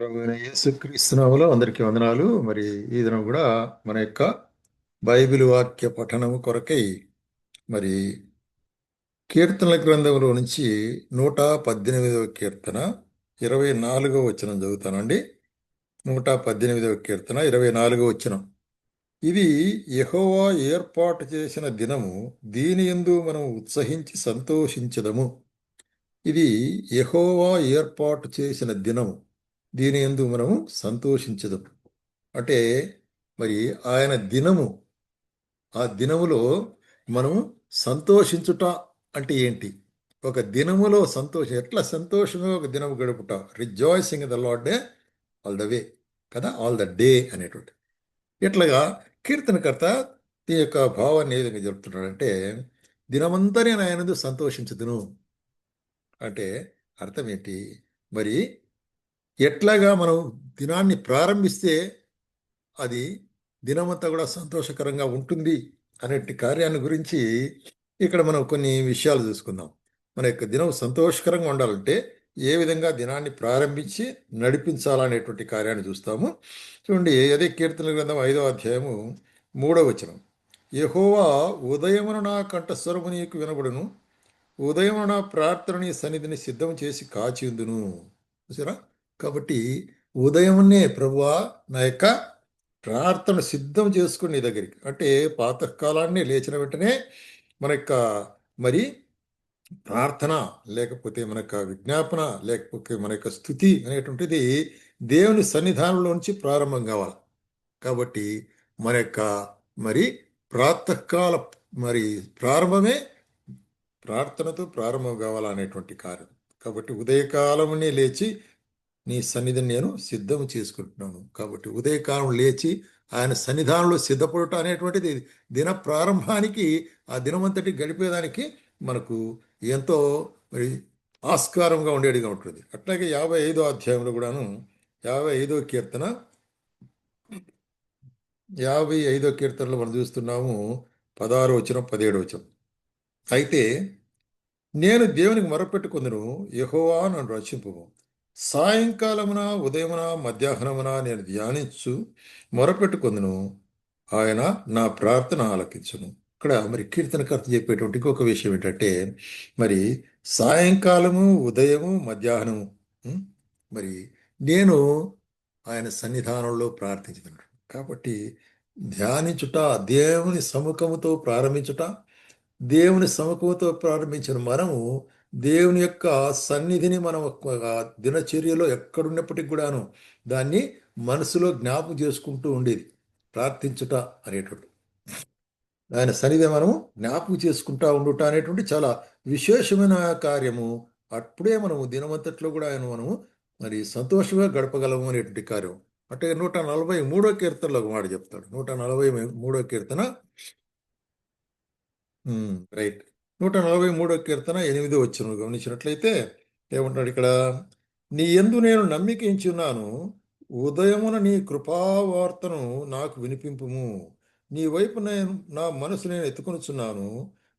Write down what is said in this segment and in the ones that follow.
యేసుక్రీస్తునామలో అందరికీ వందనాలు. మరి ఈ దినం కూడా మన యొక్క బైబిల్ వాక్య పఠనము కొరకై మరి కీర్తనల గ్రంథంలో నుంచి నూట పద్దెనిమిదవ కీర్తన ఇరవై నాలుగవ వచనం చదువుతానండి. నూట పద్దెనిమిదవ కీర్తన ఇరవై నాలుగవ వచనం. ఇది యహోవా ఏర్పాటు చేసిన దినము దీని ఎందు మనం ఉత్సహించి సంతోషించదము. ఇది యహోవా ఏర్పాటు చేసిన దినము. దీని యందు మనము సంతోషించదు. అంటే మరి ఆయన దినము ఆ దినములో మనము సంతోషించుట అంటే ఏంటి? ఒక దినములో సంతోషం ఎట్లా సంతోషంగా ఒక దినము గడుపుట rejoicing the lord day all the way కదా? ఆల్ ద డే అనేటువంటి. ఇట్లాగా కీర్తనకర్త ఈ యొక్క భావాన్ని ఏ విధంగా చెప్తున్నాడంటే దినమంతా నేను ఆయనందు సంతోషించదును. అంటే అర్థం ఏంటి? మరి ఎట్లాగా మనం దినాన్ని ప్రారంభిస్తే అది దినమంతా కూడా సంతోషకరంగా ఉంటుంది అనేటి కార్యాన్ని గురించి ఇక్కడ మనం కొన్ని విషయాలు చూసుకుందాం. మన యొక్క దినం సంతోషకరంగా ఉండాలంటే ఏ విధంగా దినాన్ని ప్రారంభించి నడిపించాలనేటువంటి కార్యాన్ని చూస్తాము. చూడండి అదే కీర్తన గ్రంథం ఐదో అధ్యాయము మూడో వచనం. యహోవా ఉదయమున నా కంఠస్వరము నీకు వినబడును ఉదయమున నా ప్రార్థనని సన్నిధిని సిద్ధం చేసి కాచిందును చూసారా? కాబట్టి ఉదయమునే ప్రభువా నా యొక్క ప్రార్థన సిద్ధం చేసుకుని నీ దగ్గరికి. అంటే పాతకాలాన్ని లేచిన వెంటనే మన యొక్క మరి ప్రార్థన లేకపోతే మన యొక్క విజ్ఞాపన లేకపోతే మన యొక్క స్థుతి అనేటువంటిది దేవుని సన్నిధానంలోంచి ప్రారంభం కావాలి. కాబట్టి మన యొక్క మరి ప్రాతకాల మరి ప్రారంభమే ప్రార్థనతో ప్రారంభం కావాలనేటువంటి కార్యం. కాబట్టి ఉదయకాలమునే లేచి నీ సన్నిధిని నేను సిద్ధం చేసుకుంటున్నాను. కాబట్టి ఉదయకాలం లేచి ఆయన సన్నిధానంలో సిద్ధపడటం అనేటువంటిది దిన ప్రారంభానికి ఆ దినమంతటి గడిపేదానికి మనకు ఎంతో మరి ఆస్కారంగా ఉండేదిగా ఉంటుంది. అట్లాగే యాభై ఐదో అధ్యాయంలో కూడాను యాభై ఐదో కీర్తన యాభై ఐదో కీర్తనలో మనం చూస్తున్నాము పదహారు వచనం పదిహేడు వచనం. అయితే నేను దేవునికి మొరపెట్టుకుందను యహోవా నన్ను రక్షింపు సాయంకాలమున ఉదయమున మధ్యాహ్నమున నేను ధ్యానించు మొరపెట్టుకొందును. ఆయన నా ప్రార్థన ఆలకించును. ఇక్కడ మరి కీర్తనకర్త చెప్పేటువంటి ఇంకొక విషయం ఏంటంటే మరి సాయంకాలము ఉదయము మధ్యాహ్నము మరి నేను ఆయన సన్నిధానంలో ప్రార్థించుతున్నాను. కాబట్టి ధ్యానించుట దేవుని సముఖముతో ప్రారంభించుట దేవుని సముఖంతో ప్రారంభించిన మనము దేవుని యొక్క సన్నిధిని మనం దినచర్యలో ఎక్కడున్నప్పటికి కూడాను దాన్ని మనసులో జ్ఞాపకం చేసుకుంటూ ఉండేది. ప్రార్థించుట అనేటువంటి ఆయన సన్నిధి మనము జ్ఞాపకం చేసుకుంటా ఉండుట అనేటువంటి చాలా విశేషమైన కార్యము. అప్పుడే మనము దినమంతట్లో కూడా ఆయన మనము మరి సంతోషంగా గడపగలము అనేటువంటి కార్యం. అంటే నూట నలభై మూడో కీర్తనలో ఒక మాట చెప్తాడు. నూట నలభై మూడో కీర్తన. రైట్. నూట నలభై మూడో కీర్తన ఎనిమిదో వచ్చిన గమనించినట్లయితే ఏమంటాడు ఇక్కడ? నీ ఎందు నేను నమ్మికించున్నాను ఉదయమున నీ కృపావార్తను నాకు వినిపింపుము. నీ వైపు నేను నా మనసు నేను ఎత్తుకొనుచున్నాను.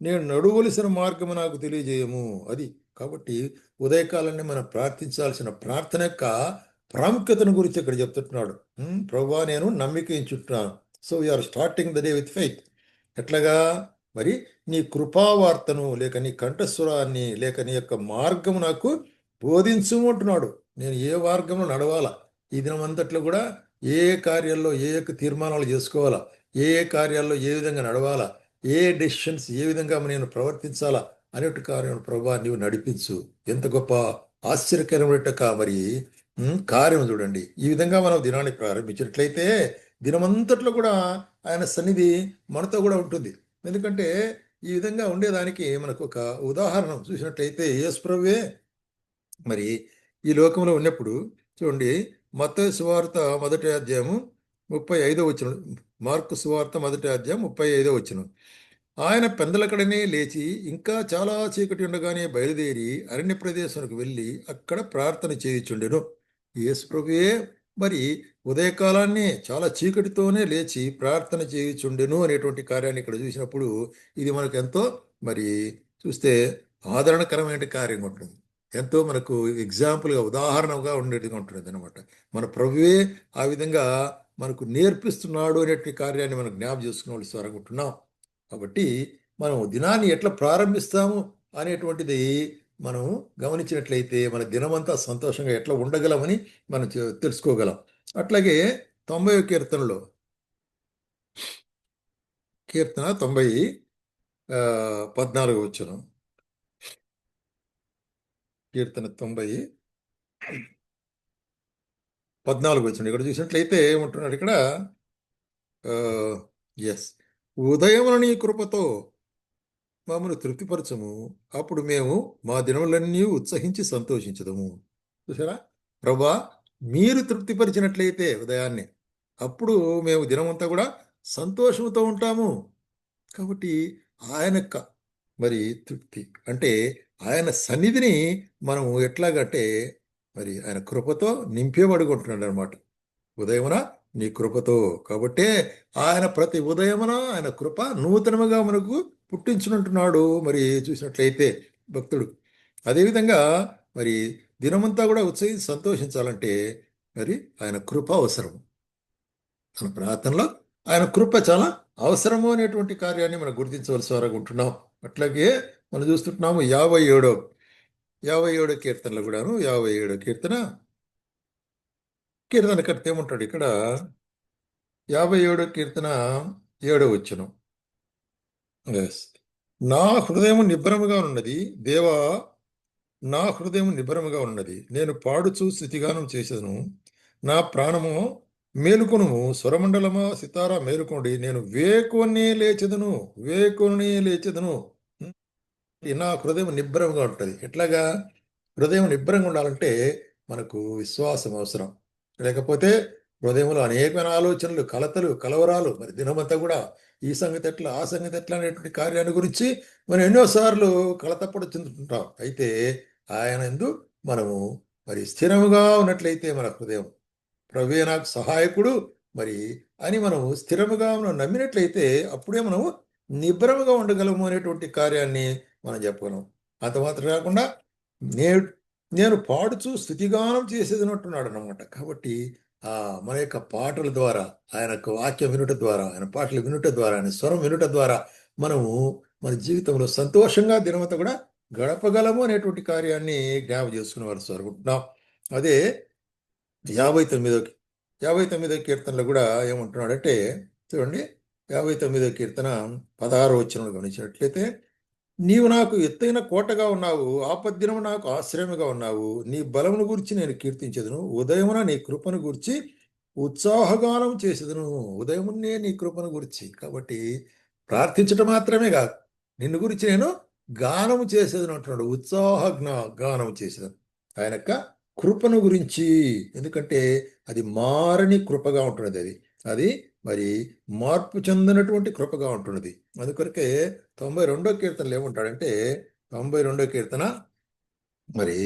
నేను నడువలసిన మార్గము నాకు తెలియజేయము. అది కాబట్టి ఉదయకాలాన్ని మనం ప్రార్థించాల్సిన ప్రార్థన యొక్క ప్రాముఖ్యతను గురించి ఇక్కడ చెప్తున్నాడు ఉమ్, ప్రభువా నేను నమ్మిక so we're starting the day with faith ఎట్లాగా? మరి నీ కృపావార్తను లేక నీ కంఠస్వరాన్ని లేక నీ యొక్క మార్గము నాకు బోధించుమంటున్నాడు నేను ఏ మార్గంలో నడవాలా? ఈ దినం అంతట్లో కూడా ఏ కార్యాల్లో ఏ యొక్క తీర్మానాలు చేసుకోవాలా? ఏ కార్యాల్లో ఏ విధంగా నడవాలా? ఏ డెసిషన్స్ ఏ విధంగా నేను ప్రవర్తించాలా? అనేటి కార్యం ప్రభా నీవు నడిపించు. ఎంత గొప్ప ఆశ్చర్యకరమైన మరి కార్యం చూడండి. ఈ విధంగా మనం దినాన్ని ప్రారంభించినట్లయితే దినమంతట్లో కూడా ఆయన సన్నిధి మనతో కూడా ఉంటుంది. ఎందుకంటే ఈ విధంగా ఉండేదానికి మనకు ఒక ఉదాహరణ చూసినట్లయితే యేసుప్రభువే మరి ఈ లోకంలో ఉన్నప్పుడు చూడండి మత సువార్త మొదటి అధ్యాయము ముప్పై ఐదో వచ్చిన మార్కు సువార్త మొదటి అధ్యాయం ముప్పై ఐదో వచ్చిన ఆయన పెందలకడనే లేచి ఇంకా చాలా చీకటి ఉండగానే బయలుదేరి అరణ్య ప్రదేశానికి వెళ్ళి అక్కడ ప్రార్థన చేయించుండెను. యేసుప్రభువే మరి ఉదయకాలాన్ని చాలా చీకటితోనే లేచి ప్రార్థన చేయుచుండెను అనేటువంటి కార్యాన్ని ఇక్కడ చూసినప్పుడు ఇది మనకు ఎంతో మరి చూస్తే ఆదరణకరమైన కార్యం ఉంటుంది. ఎంతో మనకు ఎగ్జాంపుల్గా ఉదాహరణగా ఉండేట్టుగా ఉంటుంది అనమాట మన ప్రభువే ఆ విధంగా మనకు నేర్పిస్తున్నాడు అనేటువంటి కార్యాన్ని మనం జ్ఞాపం చేసుకునే స్వరంగుంటున్నాం కాబట్టి మనం దినాన్ని ఎట్లా ప్రారంభిస్తాము అనేటువంటిది మనం గమనించినట్లయితే మన దినమంతా సంతోషంగా ఎట్లా ఉండగలమని మనం తెలుసుకోగలం. అట్లాగే తొంభై కీర్తనలో. కీర్తన తొంభై ఆ, పద్నాలుగు వచ్చును కీర్తన తొంభై పద్నాలుగు వచ్చిన ఇక్కడ చూసినట్లయితే ఏమంటున్నాడు ఇక్కడ? ఎస్ ఉదయమున నీ కృపతో మమ్మల్ని తృప్తిపరచము. అప్పుడు మేము మా దినములన్నీ ఉత్సహించి సంతోషించదము. చూసారా ప్రభా మీరు తృప్తిపరిచినట్లయితే ఉదయాన్నే. అప్పుడు మేము దినమంతా కూడా సంతోషంతో ఉంటాము. కాబట్టి ఆయన క- మరి తృప్తి. అంటే ఆయన సన్నిధిని మనం ఎట్లాగంటే మరి ఆయన కృపతో నింపేబడుకుంటున్నాడు అనమాట ఉదయమున నీ కృపతో. కాబట్టే ఆయన ప్రతి ఉదయమున ఆయన కృప నూతనముగా మనకు పుట్టించునంటున్నాడు మరి చూసినట్లయితే భక్తుడు. అదేవిధంగా మరి దినమంతా కూడా ఉత్సహించి సంతోషించాలంటే మరి ఆయన కృప అవసరం. మన ప్రార్థనలో ఆయన కృప చాలా అవసరము అనేటువంటి కార్యాన్ని మనం గుర్తించవలసి వరకు ఉంటున్నాం. అట్లాగే మనం చూస్తుంటున్నాము యాభై ఏడో యాభై ఏడో కీర్తనలు కూడాను యాభై ఏడో కీర్తన. కీర్తన కడితే ఏమంటాడు ఇక్కడ? యాభై ఏడో కీర్తన ఏడో వచ్చును నా హృదయం నిబ్బరముగా ఉన్నది. దేవా నా హృదయం నిబ్బరముగా ఉన్నది. నేను పాడుచు స్థితిగానం చేసేదను. నా ప్రాణము మేలుకొనుము. స్వరమండలమా సితారా మేలుకోండి నేను వేకునే లేచెదను. వేకునే లేచెదను. నా హృదయం నిబ్బరంగా ఉంటుంది. ఎట్లాగా? హృదయం నిబ్బరంగా ఉండాలంటే మనకు విశ్వాసం అవసరం. లేకపోతే హృదయంలో అనేకమైన ఆలోచనలు కలతలు కలవరాలు. మరి దినమంతా కూడా ఈ సంగతి ఎట్లా ఆ సంగతి ఎట్లా అనేటువంటి కార్యాన్ని గురించి మనం ఎన్నోసార్లు కలతపడి చెందుతుంటాం. అయితే ఆయన ఎందు మనము మరి స్థిరముగా ఉన్నట్లయితే మన హృదయం ప్రభువే నాకు సహాయకుడు మరి అని మనం స్థిరముగా మనం నమ్మినట్లయితే అప్పుడే మనము నిబ్రముగా ఉండగలము అనేటువంటి కార్యాన్ని మనం చెప్పగలం. అంత మాత్రం కాకుండా నేను నేను పాడుచు స్థుతిగానం చేసేదినట్టున్నాడు అనమాట కాబట్టి ఆ మన యొక్క పాటల ద్వారా ఆయన యొక్క వాక్యం వినుట ద్వారా ఆయన పాటలు వినుట ద్వారా ఆయన స్వరం వినుట ద్వారా మనము మన జీవితంలో సంతోషంగా దినమంతా కూడా గడపగలము అనేటువంటి కార్యాన్ని జ్ఞాపం చేసుకునే వారు అనుకుంటున్నాం అదే యాభై తొమ్మిదో యాభై తొమ్మిదో కీర్తనలో కూడా ఏమంటున్నాడంటే చూడండి యాభై తొమ్మిదో కీర్తన పదహారు వచ్చిన గమనించినట్లయితే నీవు నాకు ఎత్తైన కోటగా ఉన్నావు ఆపద్దినము నాకు ఆశ్రయముగా ఉన్నావు. నీ బలమును గురించి నేను కీర్తించదును. ఉదయమున నీ కృపను గురించి ఉత్సాహగానం చేసేదను. ఉదయమునే నీ కృపను గురించి కాబట్టి ప్రార్థించటం మాత్రమే కాదు. నిన్ను గురించి నేను గానము చేసేదని అంటున్నాడు. ఉత్సాహ గానము గానం చేసేదని. ఆయన యొక్క కృపను గురించి. ఎందుకంటే అది మారని కృపగా ఉంటున్నది అది. అది మరి మార్పు చెందినటువంటి కృపగా ఉంటున్నది. అందుకొరకే తొంభై రెండో కీర్తనలు ఏమంటాడంటే తొంభై రెండో కీర్తన మరి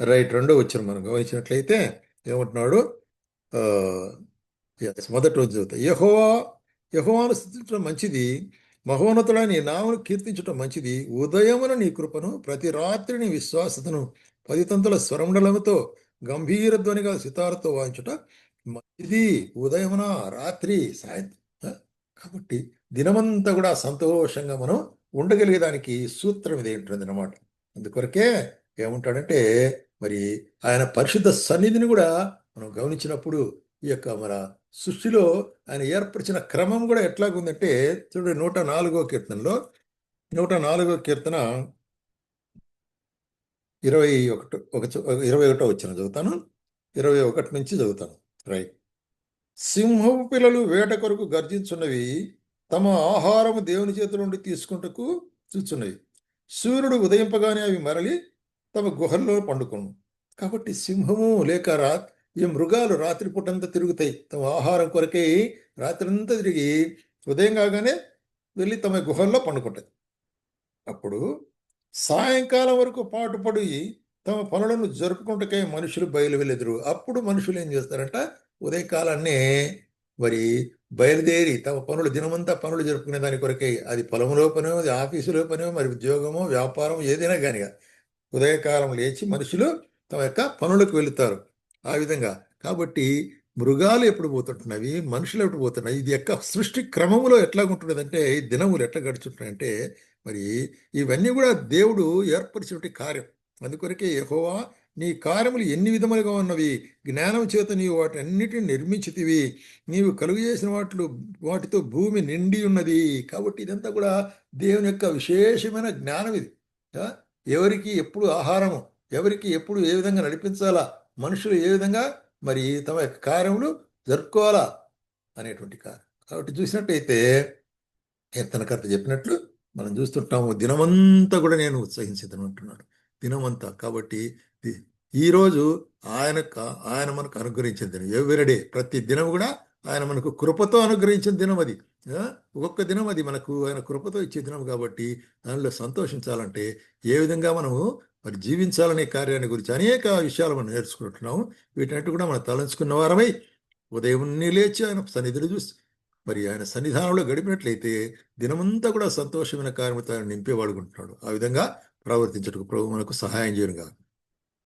రైట్ రెండో వచ్చిన మనం గమనించినట్లయితే ఏమంటున్నాడు? మొదటి రోజు చదువుతా. యహోవా యహోవాను స్థుతించడం మంచిది మహోన్నతుడా నీ నామను కీర్తించడం మంచిది ఉదయమున నీ కృపను ప్రతి రాత్రి నీ విశ్వాసతను పది తంతుల స్వరమండలముతో గంభీర ధ్వనిగా సితారతో వాయించుట ఇది ఉదయమున రాత్రి సాయంత్రం కాబట్టి దినమంతా కూడా సంతోషంగా మనం ఉండగలిగేదానికి సూత్రం ఇది ఉంటుంది అనమాట అందుకొరకే ఏముంటాడంటే మరి ఆయన పరిశుద్ధ సన్నిధిని కూడా మనం గమనించినప్పుడు ఈ యొక్క మన సృష్టిలో ఆయన ఏర్పరిచిన క్రమం కూడా ఎట్లాగుందంటే చూడండి నూట నాలుగో కీర్తనలో నూట నాలుగో కీర్తన ఇరవై ఒకటి ఒక ఇరవై ఒకటో వచ్చిన చదువుతాను. ఇరవై ఒకటి నుంచి చదువుతాను. రైట్ సింహపు పిల్లలు వేట కొరకు గర్జించున్నవి తమ ఆహారము దేవుని చేతుల నుండి తీసుకుంటకు చూచున్నవి. సూర్యుడు ఉదయింపగానే అవి మరలి తమ గుహల్లో పండుకొను. కాబట్టి సింహము లేక రా ఈ మృగాలు రాత్రి పూటంతా తిరుగుతాయి. తమ ఆహారం కొరకై రాత్రంతా తిరిగి ఉదయం కాగానే వెళ్ళి తమ గుహల్లో పండుకుంటాయి. అప్పుడు సాయంకాలం వరకు పాటుపడి తమ పనులను జరుపుకుంటకై మనుషులు బయలువెళ్ళెదురు. అప్పుడు మనుషులు ఏం చేస్తారంట? ఉదయకాలాన్నే మరి బయలుదేరి తమ పనులు దినమంతా పనులు జరుపుకునే దాని కొరకే అది పొలంలో పనో అది ఆఫీసులో పనో మరి ఉద్యోగమో వ్యాపారం ఏదైనా కానీ ఉదయకాలం లేచి మనుషులు తమ యొక్క పనులకు వెళుతారు. ఆ విధంగా. కాబట్టి మృగాలు ఎప్పుడు పోతుంటున్నవి మనుషులు ఎప్పుడు పోతున్నాయి? ఇది యొక్క సృష్టి క్రమములో ఎట్లా ఉంటున్నదంటే ఈ దినములు ఎట్లా గడుచుంటున్నాయంటే మరి ఇవన్నీ కూడా దేవుడు ఏర్పరిచినటువంటి కార్యం. అందుకొరకే యహోవా నీ కార్యములు ఎన్ని విధములుగా ఉన్నవి? జ్ఞానం చేత నీవు వాటి అన్నిటిని నిర్మించితివి. నీవు కలుగు చేసిన వాటిలో వాటితో భూమి నిండి ఉన్నది. కాబట్టి ఇదంతా కూడా దేవుని యొక్క విశేషమైన జ్ఞానం ఇది. ఎవరికి ఎప్పుడు ఆహారము ఎవరికి ఎప్పుడు ఏ విధంగా నడిపించాలా మనుషులు ఏ విధంగా మరి తమ యొక్క కార్యములు జరుపుకోవాలా అనేటువంటి కార్యం కాబట్టి చూసినట్టయితే కీర్తనకర్త చెప్పినట్లు మనం చూస్తుంటాము దినమంతా కూడా నేను ఉత్సహించదని అంటున్నాడు. దినమంతా. కాబట్టి ఈరోజు ఆయన ఆయన మనకు అనుగ్రహించిన దినం. ఎవ్రీడే ప్రతి దినం కూడా ఆయన మనకు కృపతో అనుగ్రహించిన దినం అది. ఒక్కొక్క దినం అది మనకు ఆయన కృపతో ఇచ్చే దినం కాబట్టి దానిలో సంతోషించాలంటే ఏ విధంగా మనము మరి జీవించాలనే కార్యాన్ని గురించి అనేక విషయాలు మనం నేర్చుకుంటున్నాము వీటన్నిటి కూడా మనం తలంచుకున్న వారమై ఉదయం లేచి ఆయన సన్నిధిని చూసి మరి ఆయన సన్నిధానంలో గడిపినట్లయితే దినమంతా కూడా సంతోషమైన కార్యముతో ఆయన నింపేవాడుకుంటున్నాడు ఆ విధంగా ప్రవర్తించటకు ప్రభు మనకు సహాయం చేయనుగా